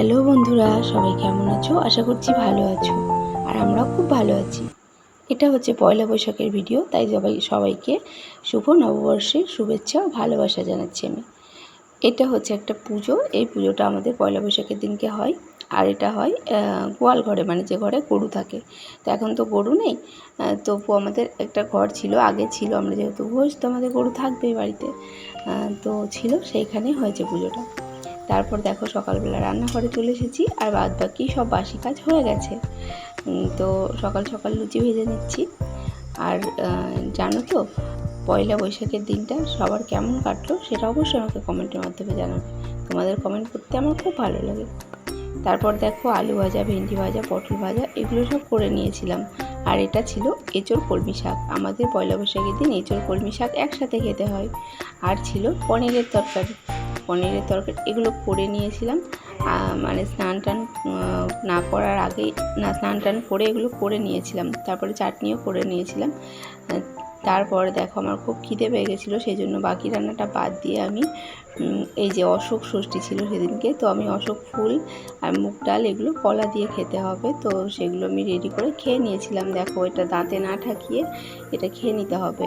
Hello বন্ধুরা, সবাই কেমন আছো? আশা করছি ভালো আছো, আর আমরা খুব ভালো আছি। এটা হচ্ছে পয়লা বৈশাখের ভিডিও, তাই সবাই, সবাইকে শুভ নববর্ষের শুভেচ্ছা ও ভালোবাসা জানাচ্ছি আমি। এটা হচ্ছে একটা পুজো, এই পুজোটা আমাদের পয়লা বৈশাখের দিনকে হয়, আর এটা হয় গোয়াল ঘরে মানে যে ঘরে গরু থাকে। তো এখন তো গরু নেই তবু আমাদের একটা ঘর ছিল, আগে ছিল, আমরা যেহেতু ঘোষ তো আমাদের গরু থাকবেই বাড়িতে তো ছিল, সেইখানেই হয়েছে পুজোটা। তারপর দেখো সকালবেলা রান্নাঘরে চলে এসেছি আর বাদ বাকি সব বাসি কাজ হয়ে গেছে। তো সকাল সকাল লুচি ভেজে নিচ্ছি। আর জানো তো, পয়লা বৈশাখের দিনটা সবার কেমন কাটলো সেটা অবশ্যই আমাকে কমেন্টের মাধ্যমে জানাবে। তোমাদের কমেন্ট করতে আমার খুব ভালো লাগে। তারপর দেখো আলু ভাজা, ভেন্ডি ভাজা, পটল ভাজা, এগুলো সব করে নিয়েছিলাম। আর এটা ছিল এঁচোড় কলমি শাক। আমাদের পয়লা বৈশাখের দিন এঁচোড় কলমি শাক একসাথে খেতে হয়। আর ছিল পনিরের তরকারি। পনিরের তরকারি, এগুলো করে নিয়েছিলাম। মানে স্নান টান না করার আগে, না স্নান টান করে এগুলো করে নিয়েছিলাম। তারপরে চাটনিও করে নিয়েছিলাম। তারপরে দেখো আমার খুব খিদে পেয়ে গেছিল সেই জন্য বাকি রান্নাটা বাদ দিয়ে আমি এই যে অশোক ষষ্ঠী ছিল সেদিনকে, তো আমি অশোক ফুল আর মুগ ডাল এগুলো কলা দিয়ে খেতে হবে। তো সেগুলো আমি রেডি করে খেয়ে নিয়েছিলাম। দেখো এটা দাঁতে না ঠাকিয়ে এটা খেয়ে নিতে হবে।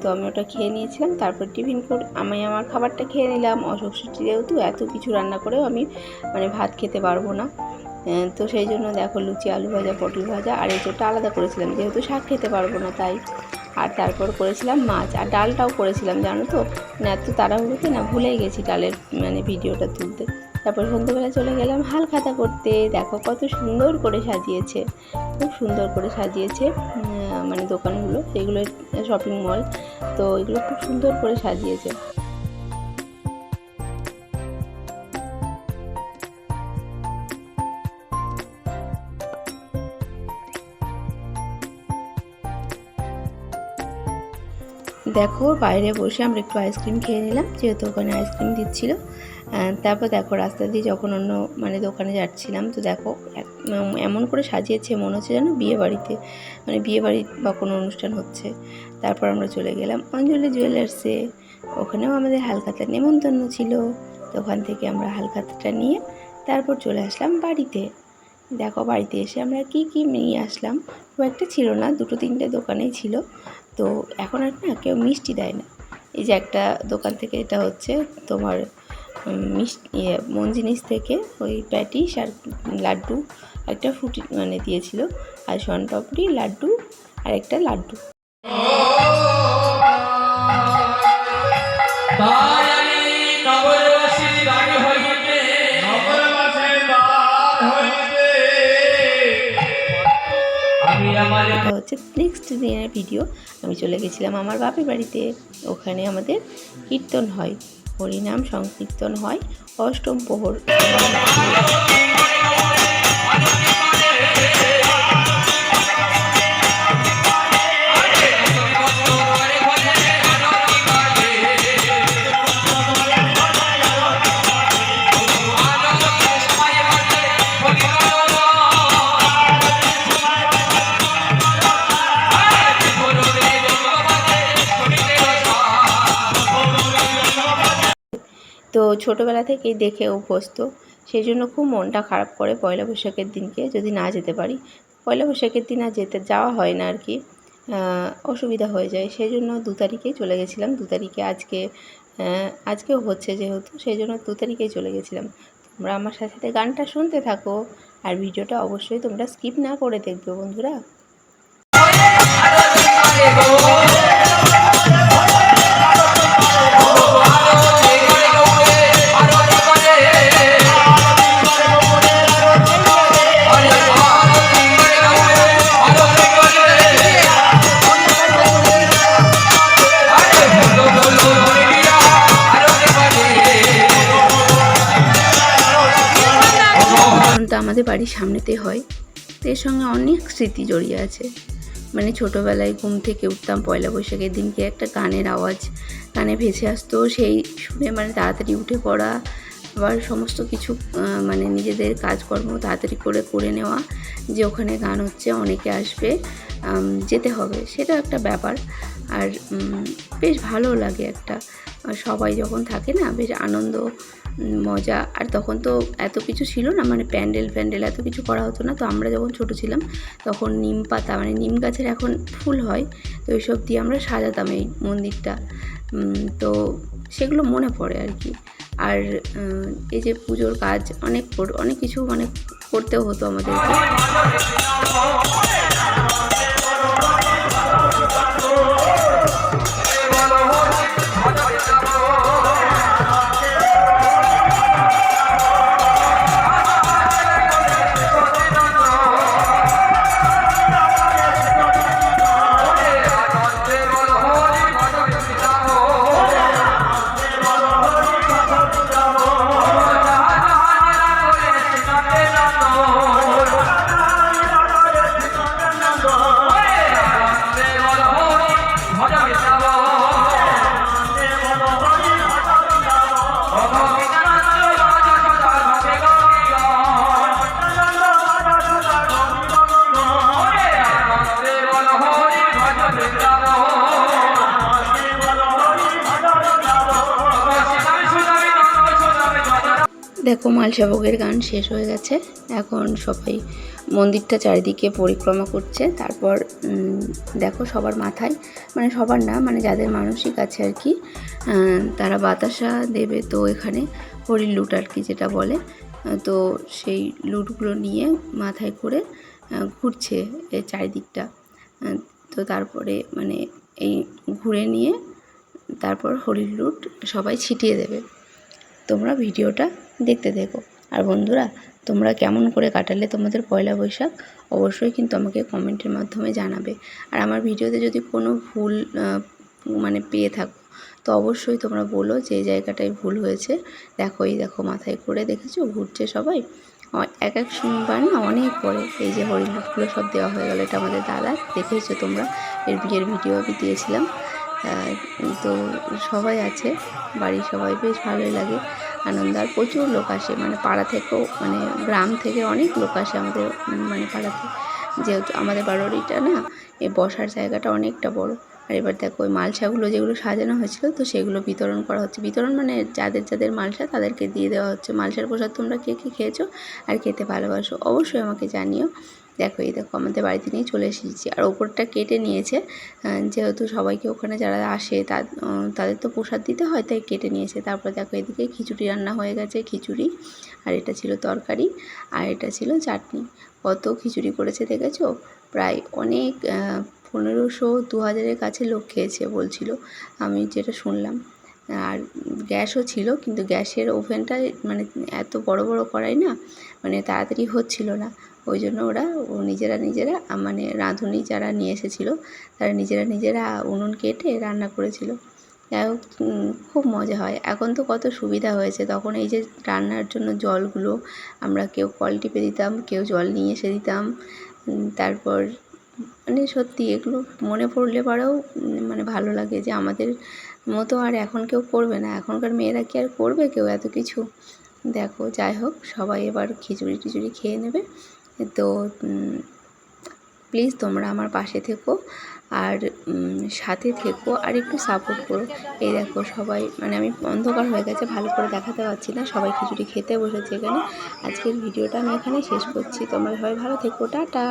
তো আমি ওটা খেয়ে নিয়েছিলাম, তারপর টিফিন করে আমি আমার খাবারটা খেয়ে নিলাম। অসুখ ষষ্ঠী যেহেতু এত কিছু রান্না করেও আমি মানে ভাত খেতে পারব না। তো সেই জন্য দেখো লুচি, আলু ভাজা, পটল ভাজা, আর এঁচোড়টা আলাদা করেছিলাম, যেহেতু শাক খেতে পারব না তাই। আর তারপর করেছিলাম মাছ, আর ডালটাও করেছিলাম, জানো তো? মানে এত তাড়াহুড়োতে না ভুলেই গেছি ডালের মানে ভিডিওটা তুলতে। তারপর সন্ধ্যেবেলা চলে গেলাম হাল খাতা করতে। দেখো কত সুন্দর করে সাজিয়েছে। খুব সুন্দর করে সাজিয়েছে মানে দোকানগুলো, এগুলো শপিং মল তো এগুলো খুব সুন্দর করে সাজিয়েছে। দেখো বাইরে বসে আমরা একটু আইসক্রিম খেয়ে নিলাম, যেহেতু ওখানে আইসক্রিম দিচ্ছিল। তারপর দেখো, রাস্তা দিয়ে যখন অন্য মানে দোকানে যাচ্ছিলাম, তো দেখো এমন করে সাজিয়েছে, মনে হচ্ছে যেন বিয়ে বাড়িতে মানে বিয়ে বাড়ি বা কোনো অনুষ্ঠান হচ্ছে। তারপর আমরা চলে গেলাম অঞ্জলি জুয়েলার্সে ওখানেও আমাদের হালখাতার নেমন্তন্ন ছিল। তো ওখান থেকে আমরা হালখাতাটা নিয়ে তারপর চলে আসলাম বাড়িতে। দেখো, বাড়িতে এসে আমরা কি কি নিয়ে আসলাম, খুব একটা ছিল না, দুটো তিনটে দোকানেই ছিল। তো এখন আর না কেউ মিষ্টি দেয় না। এই যে একটা দোকান থেকে এটা হচ্ছে তোমার ইয়ে, মন জিনিস থেকে ওই প্যাটিস আর লাড্ডু একটা ফুটি মানে দিয়েছিল। আর শনপাপড়ি লাড্ডু আর একটা লাড্ডু। হচ্ছে নেক্সট দিনের ভিডিও আমি চলে গেছিলাম আমার বাপের বাড়িতে। ওখানে আমাদের কীর্তন হয়। হরিনাম সংকীর্তন হয় অষ্টম প্রহর। ছোটোবেলা থেকেই দেখে অভ্যস্ত। সেই জন্য খুব মনটা খারাপ করে পয়লা বৈশাখের দিনকে যদি না যেতে পারি। পয়লা বৈশাখের দিন আর যেতে, যাওয়া হয় না আর কি। অসুবিধা হয়ে যায়। সেই জন্য দু তারিখেই চলে গেছিলাম। দু তারিখে আজকে আজকেও হচ্ছে যেহেতু সেই জন্য দু তারিখেই চলে গেছিলাম। তোমরা আমার সাথে সাথে গানটা শুনতে থাকো আর ভিডিওটা অবশ্যই তোমরা স্কিপ না করে দেখবে বন্ধুরা। আমাদের বাড়ির সামনেতে হয়। তো এর সঙ্গে অনেক স্মৃতি জড়িয়ে আছে। মানে ছোটোবেলায় ঘুম থেকে উঠতাম পয়লা বৈশাখের দিনকে একটা গানের আওয়াজ কানে ভেসে আসতো। সেই শুনে মানে তাড়াতাড়ি উঠে পড়া আবার সমস্ত কিছু মানে নিজেদের কাজকর্ম তাড়াতাড়ি করে করে নেওয়া যে ওখানে গান হচ্ছে, অনেকে আসবে যেতে হবে সেটা একটা ব্যাপার। আর বেশ ভালো লাগে একটা। সবাই যখন থাকে না, বেশ আনন্দ মজা। আর তখন তো এত কিছু ছিল না মানে প্যান্ডেল ফ্যান্ডেল এত কিছু করা হতো না। তো আমরা যখন ছোট ছিলাম, তখন নিম পাতা মানে নিম গাছের এখন ফুল হয়, তো এইসব দিয়ে আমরা সাজাতাম এই মন্দিরটা। তো সেগুলো মনে পড়ে আর কি। আর এই যে পুজোর কাজ অনেক অনেক কিছু মানে করতেও হতো আমাদেরকে। দেখো মালসাভোগের গান শেষ হয়ে গেছে। এখন সবাই মন্দিরটা চারিদিকে পরিক্রমা করছে। তারপর দেখো সবার মাথায় মানে সবার না মানে যাদের মানসিক আছে আর কি তারা বাতাসা দেবে তো এখানে হরির লুট আর কি যেটা বলে। তো সেই লুটগুলো নিয়ে মাথায় করে ঘুরছে চারিদিকটা। তো তারপরে মানে এই ঘুরে নিয়ে তারপর হরির লুট সবাই ছিটিয়ে দেবে। তোমরা ভিডিওটা দেখতে দেখো। আর বন্ধুরা, তোমরা কেমন করে কাটালে তোমাদের পয়লা বৈশাখ? অবশ্যই কিন্তু আমাকে কমেন্টের মাধ্যমে জানাবে। আর আমার ভিডিওতে যদি কোনো ভুল মানে পেয়ে থাকো, তো অবশ্যই তোমরা বলো যে জায়গাটায় ভুল হয়েছে। দেখো, এই দেখো মাথায় করে দেখেছ? ঘুরছে সবাই। এক এক বার না অনেক পরে এই যে হরিলুটগুলো সব দেওয়া হয়ে গেলো, এটা আমাদের দাদা দেখেছ তোমরা? এর বিয়ের ভিডিও আমি দিয়েছিলাম। তো সবাই আছে, বাড়ির সবাই, বেশ ভালোই লাগে। আনন্দ আর প্রচুর লোক আসে। মানে পাড়া থেকেও মানে গ্রাম থেকে অনেক লোক আসে আমাদের মানে পাড়াতে যেহেতু আমাদের বাড়িটা না এই বসার জায়গাটা অনেকটা বড়। আর এবার দেখো, ওই মালসাগুলো যেগুলো সাজানো হয়েছিল, তো সেগুলো বিতরণ করা হচ্ছে। বিতরণ মানে যাদের যাদের মালসা, তাদেরকে দিয়ে দেওয়া হচ্ছে। মালসার প্রসাদ তোমরা কে কী খেয়েছো আর খেতে ভালোবাসো, অবশ্যই আমাকে জানিও। দেখো, এই দেখো, আমাদের বাড়িতে নিয়ে চলে এসেছি। আর ওপরটা কেটে নিয়েছে যেহেতু সবাইকে ওখানে যারা আসে তাদের তো প্রসাদ দিতে হয়, তাই কেটে নিয়েছে। তারপর দেখো, এদিকে খিচুড়ি রান্না হয়ে গেছে, খিচুড়ি, আর এটা ছিল তরকারি, আর এটা ছিল চাটনি। কত খিচুড়ি করেছে দেখেছ? প্রায় অনেক পনেরোশো দু হাজারের কাছে লোক খেয়েছে বলছিল, আমি যেটা শুনলাম। আর গ্যাসও ছিল, কিন্তু গ্যাসের ওভেনটা মানে এত বড় বড় করাই না মানে তাড়াতাড়ি হচ্ছিল না। ওই জন্য ওরা, ও নিজেরা নিজেরা মানে রাঁধুনি যারা নিয়ে এসেছিল, তারা নিজেরা নিজেরা উনুন কেটে রান্না করেছিল। যাই হোক খুব মজা হয়। এখন তো কত সুবিধা হয়েছে। তখন এই যে রান্নার জন্য জলগুলো আমরা কেউ কল টিপে দিতাম, কেউ জল নিয়ে এসে দিতাম তারপর মানে সত্যি এগুলো মনে পড়লে পরেও মানে ভালো লাগে যে আমাদের মতো আর এখন কেউ করবে না। এখনকার মেয়েরা কি আর করবে কেউ এত কিছু? দেখো, যাই হোক, সবাই এবার খিচুড়ি টিচুড়ি খেয়ে নেবে। তো প্লিজ তোমরা আমার পাশে থেকো আর সাথে থেকো আর একটু সাপোর্ট করো। এই দেখো সবাই মানে আমি অন্ধকার হয়ে গেছে, ভালো করে দেখাতে পারছি না। সবাই খিচুড়ি খেতে বসেছে এখানে। আজকের ভিডিওটা আমি এখানে শেষ করছি। তোমরা সবাই ভালো থেকো। টাটা।